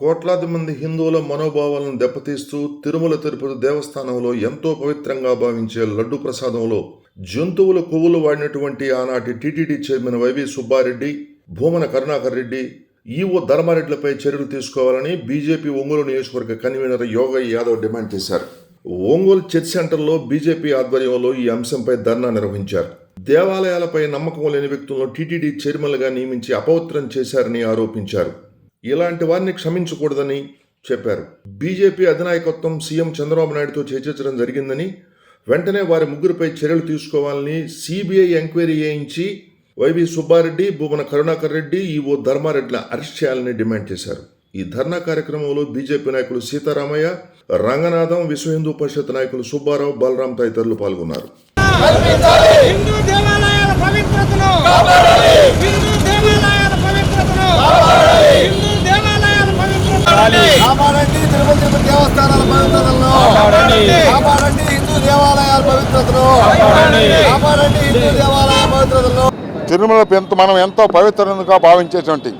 కోట్లాది మంది హిందువుల మనోభావాలను దెబ్బతీస్తూ తిరుమల తిరుపతి దేవస్థానంలో ఎంతో పవిత్రంగా భావించే లడ్డు ప్రసాదంలో జంతువుల కొవ్వులు వాడినటువంటి ఆనాటి TTD chairman Y V Subbareddy Bhumana Karunakar Reddy EO ధర్మారెడ్డిలపై చర్యలు తీసుకోవాలని బీజేపీ ఒంగోలు నియోజకవర్గ కన్వీనర్ యోగ యాదవ్ డిమాండ్ చేశారు. ఒంగోలు చర్చ్ సెంటర్లో బీజేపీ ఆధ్వర్యంలో ఈ అంశంపై ధర్నా నిర్వహించారు. దేవాలయాలపై నమ్మకం లేని వ్యక్తులను టీటీడీ చైర్మన్లుగా నియమించి అపవిత్రం చేశారని ఆరోపించారు. ఇలాంటి వారిని క్షమించకూడదని చెప్పారు. బీజేపీ అధినాయకత్వం సీఎం చంద్రబాబు నాయుడుతో చర్చించడం జరిగిందని వెంటనే వారి ముగ్గురిపై చర్యలు తీసుకోవాలని సిబిఐ ఎంక్వైరీ చేయించి Y V Subbareddy Bhumana Karunakar Reddy EO ధర్మారెడ్డిల arrest చేయాలని డిమాండ్ చేశారు. ఈ ధర్నా కార్యక్రమంలో బీజేపీ నాయకులు సీతారామయ్య రంగనాథం విశ్వ హిందూ పరిషత్ నాయకులు సుబ్బారావు బలరాం తదితరులు పాల్గొన్నారు హిందూ దేవాలయాల పవిత్రతను హిందూ దేవాలయాల పవిత్రతను హిందూ దేవాలయాల పవిత్రతను కాపాడండి తిరుమల తిరుపతి దేవస్థానాల పవిత్రతలను కాపాడండి హిందూ దేవాలయాల పవిత్రతను కాపాడండి. హిందూ దేవాలయాల పవిత్రతలను తిరుమల ఎంత మనం ఎంతో పవిత్రంగా భావించేటువంటి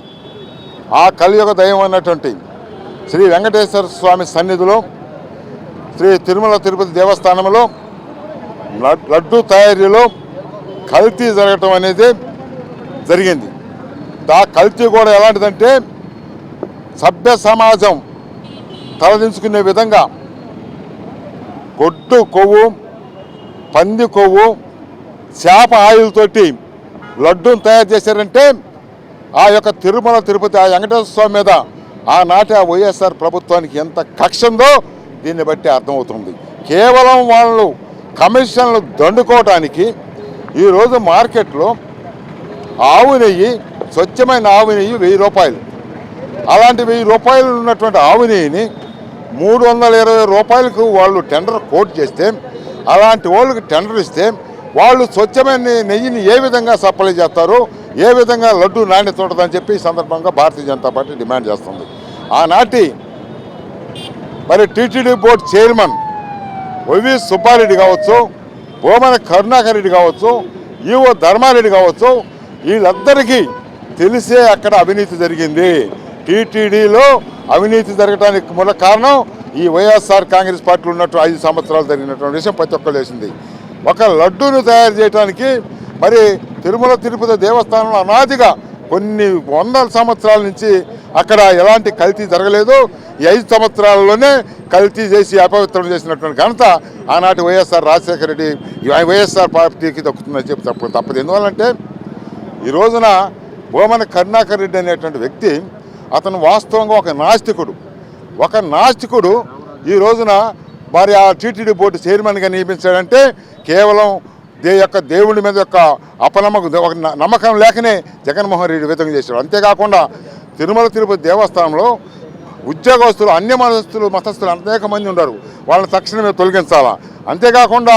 ఆ కలియుగ దైవం అన్నటువంటి శ్రీ వెంకటేశ్వర స్వామి సన్నిధిలో శ్రీ తిరుమల తిరుపతి దేవస్థానంలో లడ్- లడ్డు తయారీలో కల్తీ జరగటం అనేది జరిగింది. ఆ కల్తీ కూడా ఎలాంటిదంటే సభ్య సమాజం తలదించుకునే విధంగా గొడ్డు కొవ్వు పంది కొవ్వు చేప ఆయిల్ లడ్డూని తయారు చేశారంటే ఆ యొక్క తిరుమల తిరుపతి ఆ వెంకటేశ్వర స్వామి మీద ఆనాటి ఆ వైఎస్ఆర్ ప్రభుత్వానికి ఎంత కక్ష ఉందో దీన్ని బట్టి అర్థమవుతుంది. కేవలం వాళ్ళు కమిషన్లు దండుకోవటానికి ఈరోజు మార్కెట్లో ఆవు నెయ్యి స్వచ్ఛమైన ఆవు నెయ్యి వెయ్యి రూపాయలు. అలాంటి వెయ్యి రూపాయలు ఉన్నటువంటి ఆవు నెయ్యిని మూడు వందల ఇరవై రూపాయలకు వాళ్ళు టెండర్ కోట్ చేస్తే అలాంటి వాళ్ళకి టెండర్ ఇస్తే వాళ్ళు స్వచ్ఛమైన నెయ్యిని ఏ విధంగా సప్లై చేస్తారు ఏ విధంగా లడ్డు నాణ్యత ఉంటుందని చెప్పి ఈ సందర్భంగా భారతీయ జనతా పార్టీ డిమాండ్ చేస్తుంది. ఆనాటి మరి TTD board chairman Y V Subbareddy కావచ్చు భూమన కరుణాకర్ రెడ్డి కావచ్చు ఈవో ధర్మారెడ్డి కావచ్చు వీళ్ళందరికీ తెలిసే అక్కడ అవినీతి జరిగింది. టీటీడీలో అవినీతి జరగడానికి మూల కారణం ఈ వైఎస్ఆర్ కాంగ్రెస్ పార్టీలో ఉన్నట్టు ఐదు సంవత్సరాలు జరిగినటువంటి విషయం ప్రతి ఒక్కరు తెలిసింది ఒక లడ్డూను తయారు చేయడానికి మరి తిరుమల తిరుపతి దేవస్థానంలో అనాదిగా కొన్ని వందల సంవత్సరాల నుంచి అక్కడ ఎలాంటి కల్తీ జరగలేదు. ఈ ఐదు సంవత్సరాల్లోనే కల్తీ చేసి అపవిత్రం చేసినటువంటి ఘనత ఆనాటి వైఎస్ఆర్ రాజశేఖర రెడ్డి వైఎస్ఆర్ పార్టీకి దక్కుతుందని చెప్పి తప్ప తప్పదు. ఎందువల్లంటే ఈ రోజున భూమన కరుణాకర్ రెడ్డి అనేటువంటి వ్యక్తి అతను వాస్తవంగా ఒక నాస్తికుడు. ఒక నాస్తికుడు ఈ రోజున మరి ఆ టీటీడీ బోర్డు చైర్మన్గా నియమించాడంటే కేవలం దే యొక్క దేవుడి మీద యొక్క అపనమ్మకం ఒక నమ్మకం లేకనే జగన్మోహన్ రెడ్డి విధంగా చేశాడు. అంతేకాకుండా తిరుమల తిరుపతి దేవస్థానంలో ఉద్యోగస్తులు అన్య మతస్థులు మతస్థులు అనేక మంది ఉన్నారు. వాళ్ళని తక్షణమే తొలగించాలా? అంతేకాకుండా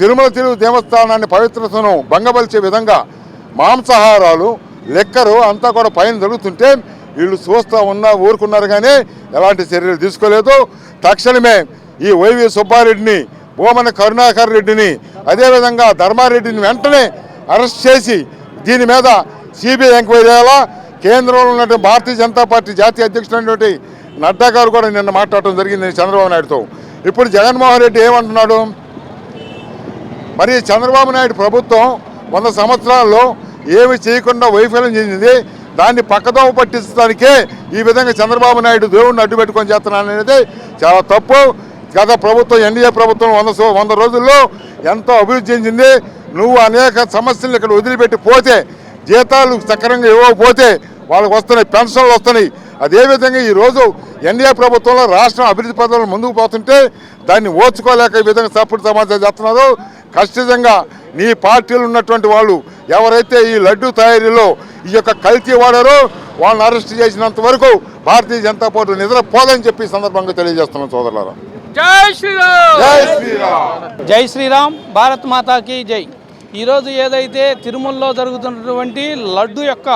తిరుమల తిరుగు దేవస్థానాన్ని పవిత్రతను భంగపరిచే విధంగా మాంసాహారాలు లెక్కరు అంతా కూడా పైన జరుగుతుంటే వీళ్ళు చూస్తూ ఉన్నా ఊరుకున్నారు కానీ ఎలాంటి చర్యలు తీసుకోలేదు. తక్షణమే ఈ వైవి సుబ్బారెడ్డిని భూమన కరుణాకర్ రెడ్డిని అదేవిధంగా ధర్మారెడ్డిని వెంటనే అరెస్ట్ చేసి దీని మీద సిబిఐ ఎంక్వైరీ చేయాలా? కేంద్రంలో ఉన్నటువంటి భారతీయ జనతా పార్టీ జాతీయ అధ్యక్షుడైనటువంటి నడ్డా గారు కూడా నిన్న మాట్లాడటం జరిగింది చంద్రబాబు నాయుడుతో. ఇప్పుడు జగన్మోహన్ రెడ్డి ఏమంటున్నాడు? మరి చంద్రబాబు నాయుడు ప్రభుత్వం వంద సంవత్సరాల్లో ఏమి చేయకుండా వైఫల్యం చెందింది. దాన్ని పక్కదోవ పట్టించడానికే ఈ విధంగా చంద్రబాబు నాయుడు దేవుడిని అడ్డు పెట్టుకొని చేస్తున్నాననేది చాలా తప్పు. గత ప్రభుత్వం ఎన్డీఏ ప్రభుత్వం వంద సో- వంద రోజుల్లో ఎంతో అభివృద్ధి చెందింది. నువ్వు అనేక సమస్యలు ఇక్కడ వదిలిపెట్టి పోతే జీతాలు సక్రమంగా ఇవ్వకపోతే వాళ్ళకి వస్తున్నాయి పెన్షన్లు వస్తున్నాయి. అదేవిధంగా ఈరోజు ఎన్డీఏ ప్రభుత్వంలో రాష్ట్రం అభివృద్ధి పథకాలు ముందుకు పోతుంటే దాన్ని ఓర్చుకోలేక ఈ విధంగా సపోర్ట్ సమాచారం చేస్తున్నారు ఖచ్చితంగా నీ పార్టీలు ఉన్నటువంటి వాళ్ళు ఎవరైతే ఈ లడ్డు తయారీలో ఈ యొక్క కల్తీ వాడారో వాళ్ళని అరెస్ట్ చేసినంత వరకు భారతీయ జనతా పార్టీ నిద్రపోదని చెప్పి సందర్భంగా తెలియజేస్తున్నాం సోదరులారా. జై శ్రీరామ్! జై శ్రీరామ్! జై శ్రీరామ్! భారత్ మాతాకి జై. ఈరోజు ఏదైతే తిరుమలలో జరుగుతున్నటువంటి లడ్డు యొక్క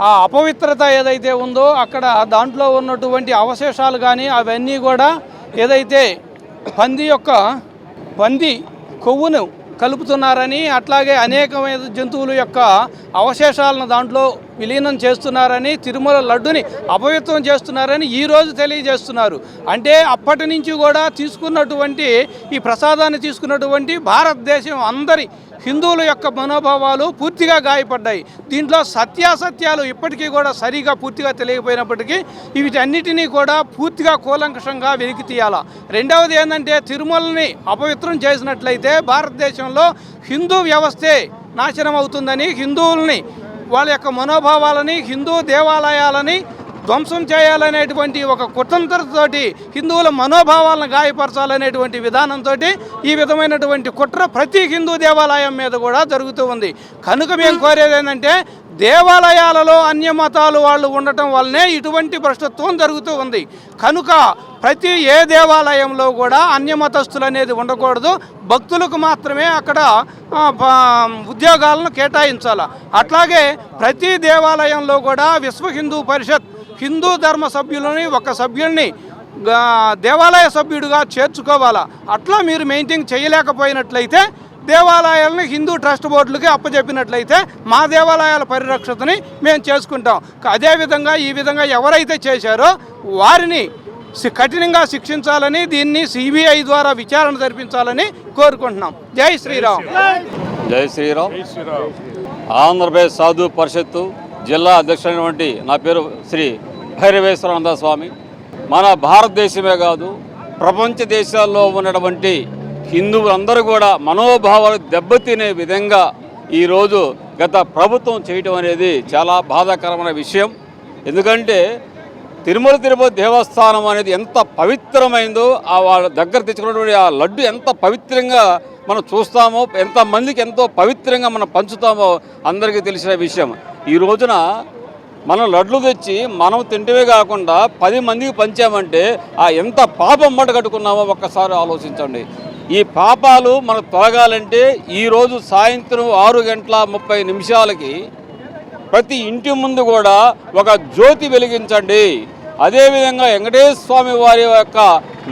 ఆ అపవిత్రత ఏదైతే ఉందో అక్కడ దాంట్లో ఉన్నటువంటి అవశేషాలు కానీ అవన్నీ కూడా ఏదైతే పంది యొక్క పంది కొవ్వును కలుపుతున్నారని అట్లాగే అనేకమైన జంతువుల యొక్క అవశేషాలను దాంట్లో విలీనం చేస్తున్నారని తిరుమల లడ్డుని అపవిత్రం చేస్తున్నారని ఈ రోజు తెలియజేస్తున్నారు. అంటే అప్పటి నుంచి కూడా తీసుకున్నటువంటి ఈ ప్రసాదాన్ని తీసుకున్నటువంటి భారతదేశం అందరి హిందువుల యొక్క మనోభావాలు పూర్తిగా గాయపడ్డాయి. దీంట్లో సత్యాసత్యాలు ఇప్పటికీ కూడా సరిగా పూర్తిగా తెలియకపోయినప్పటికీ వీటన్నిటినీ కూడా పూర్తిగా కూలంకషంగా వెలికి తీయాలా. రెండవది ఏంటంటే తిరుమలని అపవిత్రం చేసినట్లయితే భారతదేశంలో హిందూ వ్యవస్థే నాశనం అవుతుందని హిందువుల్ని వాళ్ళ యొక్క మనోభావాలని హిందూ దేవాలయాలని ధ్వంసం చేయాలనేటువంటి ఒక కుతంత్రతోటి హిందువుల మనోభావాలను గాయపరచాలనేటువంటి విధానంతో ఈ విధమైనటువంటి కుట్ర ప్రతి హిందూ దేవాలయం మీద కూడా జరుగుతూ ఉంది. కనుక మేము కోరేది ఏంటంటే దేవాలయాలలో అన్య మతాలు వాళ్ళు ఉండటం వల్లనే ఇటువంటి భ్రష్టత్వం జరుగుతూ ఉంది. కనుక ప్రతి ఏ దేవాలయంలో కూడా అన్య మతస్థులు అనేది ఉండకూడదు. భక్తులకు మాత్రమే అక్కడ ఉద్యోగాలను కేటాయించాలి. అట్లాగే ప్రతి దేవాలయంలో కూడా విశ్వ హిందూ పరిషత్ హిందూ ధర్మ సభ్యులని ఒక సభ్యుల్ని దేవాలయ సభ్యుడిగా చేర్చుకోవాలా. అట్లా మీరు మెయింటైన్ చేయలేకపోయినట్లయితే దేవాలయాలను హిందూ ట్రస్ట్ బోర్డులకి అప్పచెప్పినట్లయితే మా దేవాలయాల పరిరక్షతని మేము చేసుకుంటాం. అదేవిధంగా ఈ విధంగా ఎవరైతే చేశారో వారిని కఠినంగా శిక్షించాలని దీన్ని సిబిఐ ద్వారా విచారణ జరిపించాలని కోరుకుంటున్నాం. జై శ్రీరామ్. జై శ్రీరామ్. ఆంధ్రప్రదేశ్ సాధు పరిషత్తు జిల్లా అధ్యక్షుడైనటువంటి నా పేరు శ్రీ భైరవేశ్వరానంద స్వామి. మన భారతదేశమే కాదు ప్రపంచ దేశాల్లో ఉన్నటువంటి హిందువులందరూ కూడా మనోభావాలు దెబ్బతినే విధంగా ఈరోజు గత ప్రభుత్వం చేయటం అనేది చాలా బాధాకరమైన విషయం. ఎందుకంటే తిరుమల తిరుపతి దేవస్థానం అనేది ఎంత పవిత్రమైందో ఆ వాళ్ళ దగ్గర తెచ్చుకున్నటువంటి ఆ లడ్డు ఎంత పవిత్రంగా మనం చూస్తామో ఎంతమందికి ఎంతో పవిత్రంగా మనం పంచుతామో అందరికీ తెలిసిన విషయం. ఈ రోజున మనం లడ్లు తెచ్చి మనం తింటమే కాకుండా పది మందికి పంచామంటే ఆ ఎంత పాపం మట కట్టుకున్నామో ఒక్కసారి ఆలోచించండి. ఈ పాపాలు మనకు తొలగాలంటే ఈరోజు సాయంత్రం ఆరు గంటల ముప్పై నిమిషాలకి ప్రతి ఇంటి ముందు కూడా ఒక జ్యోతి వెలిగించండి. అదేవిధంగా వెంకటేశ్వర స్వామి వారి యొక్క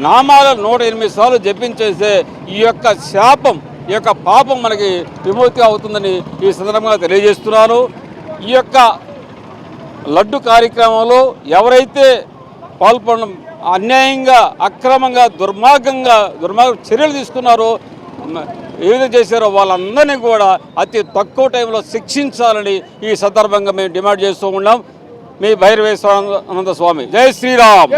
నామాల నూట ఎనిమిది సార్లు జపించేస్తే ఈ యొక్క శాపం ఈ యొక్క పాపం మనకి విముక్తి అవుతుందని ఈ సందర్భంగా తెలియజేస్తున్నాను. ఈ యొక్క లడ్డు కార్యక్రమంలో ఎవరైతే పాల్పడడం అన్యాయంగా అక్రమంగా దుర్మార్గంగా దుర్మార్గ చర్యలు తీసుకున్నారో ఏదో చేశారో వాళ్ళందరినీ కూడా అతి తక్కువ టైంలో శిక్షించాలని ఈ సందర్భంగా మేము డిమాండ్ చేస్తూ ఉన్నాం. మీ భైరవేశ్వరానంద స్వామి. జై శ్రీరామ్.